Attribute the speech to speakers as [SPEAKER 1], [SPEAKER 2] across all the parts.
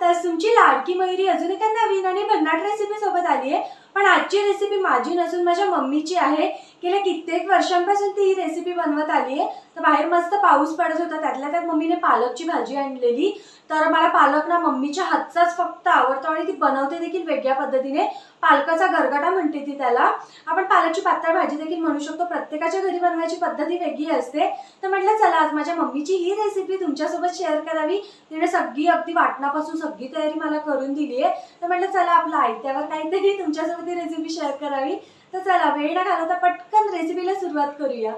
[SPEAKER 1] तर तुमची लाडकी मयुरी अजून एका नवीन आणि भन्नाट रेसिपी सोबत आली आहे. पण आजची रेसिपी माझी नसून माझ्या मम्मीची आहे. गेल्या कित्येक वर्षांपासून ती ही रेसिपी बनवत आली आहे. तर बाहेर मस्त पाऊस पडत होता. त्यातल्या त्यात मम्मीने पालकची भाजी आणलेली. तर मला पालक ना मम्मीच्या हातचाच फक्त आवडतो आणि ती बनवते देखील वेगळ्या पद्धतीने. पालकाचा गरगटा म्हणते ती त्याला. आपण पालकची पातळ भाजी देखील म्हणू शकतो. प्रत्येकाच्या घरी बनवायची पद्धती वेगळी असते. तर म्हटलं चला आज माझ्या मम्मीची ही रेसिपी तुमच्यासोबत शेअर करावी. तिने सगळी अगदी वाटणापासून सगळी तयारी मला करून दिली आहे. तर म्हटलं चला आपलं आयत्यावर काहीतरी तुमच्यासोबत ही रेसिपी शेअर करावी. तर चला वेळ न घालवता पटकन रेसिपीला सुरुवात करूया.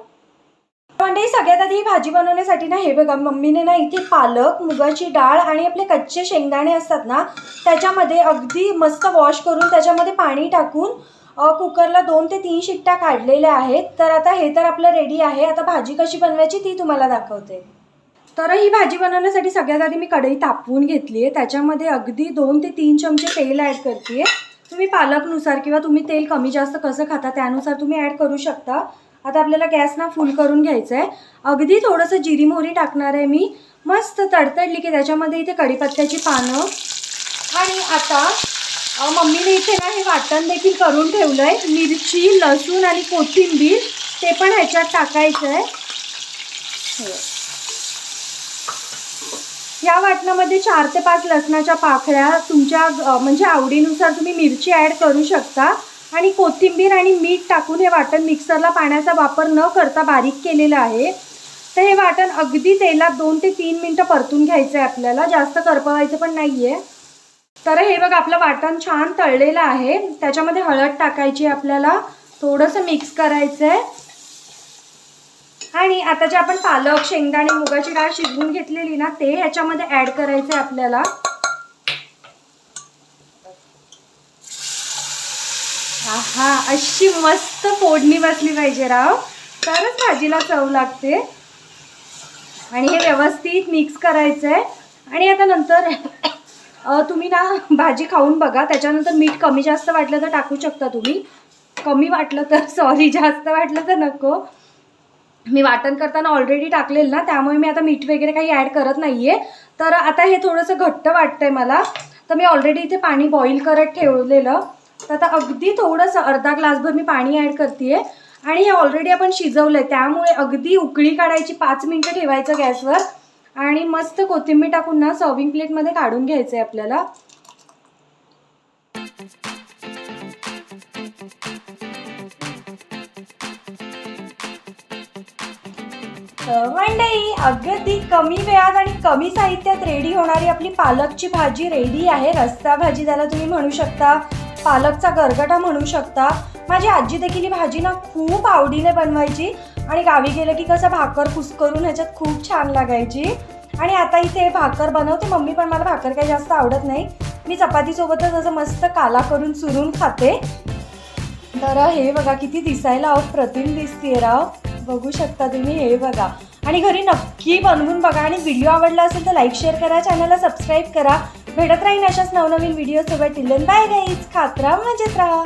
[SPEAKER 1] म्हणजे सगळ्यात आधी ही भाजी बनवण्यासाठी ना हे बघा मम्मीने ना इथे पालक मुगाची डाळ आणि आपले कच्चे शेंगदाणे असतात ना त्याच्यामध्ये अगदी मस्त वॉश करून त्याच्यामध्ये पाणी टाकून कुकरला दोन ते तीन शिट्ट्या काढलेल्या आहेत. तर आता हे तर आपलं रेडी आहे. आता भाजी कशी बनवायची ती तुम्हाला दाखवते. तर ही भाजी बनवण्यासाठी सगळ्यात आधी मी कढई तापवून घेतली आहे त्याच्यामध्ये अगदी दोन ते तीन चमचे तेल ॲड करते तुम्ही पालकनुसार किंवा तुम्ही तेल कमी जास्त कसं खाता त्यानुसार तुम्ही ॲड करू शकता. आता आपल्याला गॅस ना फुल करून घ्यायचं आहे अगदी थोडंसं जिरी मोहरी टाकणार आहे मी. मस्त तडतडली की त्याच्यामध्ये इथे कढीपत्त्याची पानं. आणि आता मम्मीने इथे ना हे वाटण देखील करून ठेवलं आहे मिरची लसूण आणि कोथिंबीर ते पण ह्याच्यात टाकायचं आहे या वाटणामध्ये चार ते पाच लसणाच्या पाकळ्या तुमच्या म्हणजे आवडीनुसार तुम्ही मिरची ॲड करू शकता. आणि कोथिंबीर आणि मीठ टाकून हे वाटण मिक्सरला पाण्याचा वापर न करता बारीक केलेलं आहे. तर हे वाटण अगदी तेलात दोन ते तीन मिनटं परतून घ्यायचं आहे आपल्याला. जास्त करपवायचं पण नाही आहे तर हे बघ आपलं वाटण छान तळलेलं आहे. त्याच्यामध्ये हळद टाकायची आहे आपल्याला. थोडंसं मिक्स करायचं आहे आता जे आपण पालक शेंगदाणे मुगाची डाळ शिजवून घेतलेली ना ते ह्याच्यामध्ये ॲड करायचं आहे आपल्याला. हा अशी मस्त फोडणी बसली पाहिजे राव. तरच भाजीला चव लागते. आणि हे व्यवस्थित मिक्स करायचं आहे आणि आता नंतर तुम्ही ना भाजी खाऊन बघा. त्याच्यानंतर मीठ कमी जास्त वाटलं तर टाकू शकता तुम्ही. कमी वाटलं तर सॉरी जास्त वाटलं तर नको. मी वाटण करताना ऑलरेडी टाकलेलं ना त्यामुळे मी आता मीठ वगैरे काही ॲड करत नाही आहे तर आता हे थोडंसं घट्ट वाटतंय मला. तर मी ऑलरेडी इथे पाणी बॉईल करत ठेवलेलं. तर आता अगदी थोडंसं अर्धा ग्लासभर मी पाणी ॲड करते आणि हे ऑलरेडी आपण शिजवलं आहे त्यामुळे अगदी उकळी काढायची पाच मिनटं ठेवायचं गॅसवर. आणि मस्त कोथिंबीर टाकून ना सर्विंग प्लेटमध्ये काढून घ्यायचं आहे आपल्याला. मंडई अगदी कमी वेळात आणि कमी साहित्यात रेडी होणारी आपली पालकची भाजी रेडी आहे. रस्सा भाजी त्याला तुम्ही म्हणू शकता पालकचा गरगटा म्हणू शकता. माझी आजी देखील ही भाजी ना खूप आवडीने बनवायची आणि गावी गेलं की कसं भाकर कुस्करून ह्याच्यात खूप छान लागायची. आणि आता इथे भाकर बनवते. मम्मी पण मला भाकर काही जास्त आवडत नाही. मी चपातीसोबतच असं मस्त काला करून चुरून खाते. तर हे बघा किती दिसायला आहोत प्रतिम दिसते राव. बघू शकता तुम्ही हे बघा. आणि घरी नक्की बनवून बघा. आणि व्हिडिओ आवडला असेल तर लाईक शेअर करा. चॅनलला सबस्क्राईब करा. भेटत राहीन अशाच नवनवीन व्हिडिओ सोबत. टिलन बाय गाईज खात राहा मजेत राहा